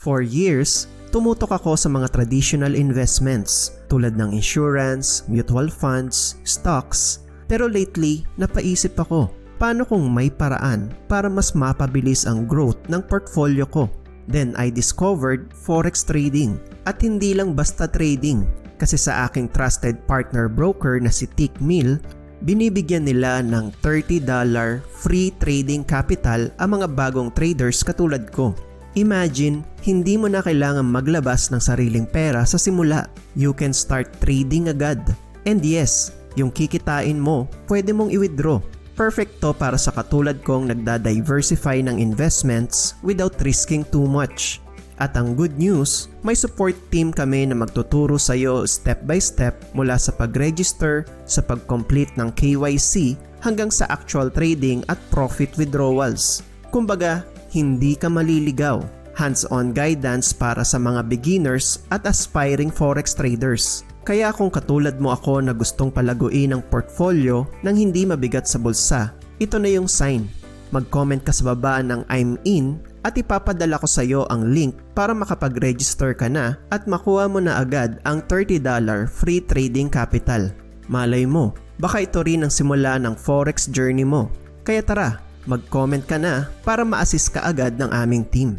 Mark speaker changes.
Speaker 1: For years, tumutok ako sa mga traditional investments tulad ng insurance, mutual funds, stocks. Pero lately, napaisip ako, paano kung may paraan para mas mapabilis ang growth ng portfolio ko? Then I discovered forex trading at hindi lang basta trading kasi sa aking trusted partner broker na si Tick Mill, binibigyan nila ng $30 free trading capital ang mga bagong traders katulad ko. Imagine, hindi mo na kailangan maglabas ng sariling pera sa simula. You can start trading agad. And yes, yung kikitain mo, pwede mong i-withdraw. Perfect to para sa katulad kong nagda-diversify ng investments without risking too much. At ang good news, may support team kami na magtuturo sa iyo step by step mula sa pag-register, sa pag-complete ng KYC hanggang sa actual trading at profit withdrawals. Kumbaga, hindi ka maliligaw. Hands-on guidance para sa mga beginners at aspiring forex traders. Kaya kung katulad mo ako na gustong palaguin ang portfolio nang hindi mabigat sa bulsa, ito na yung sign. Mag-comment ka sa baba ng I'm in at ipapadala ko sa iyo ang link para makapag-register ka na at makuha mo na agad ang $30 free trading capital. Malay mo, baka ito rin ang simula ng forex journey mo. Kaya tara, mag-comment ka na para ma-assist ka agad ng aming team.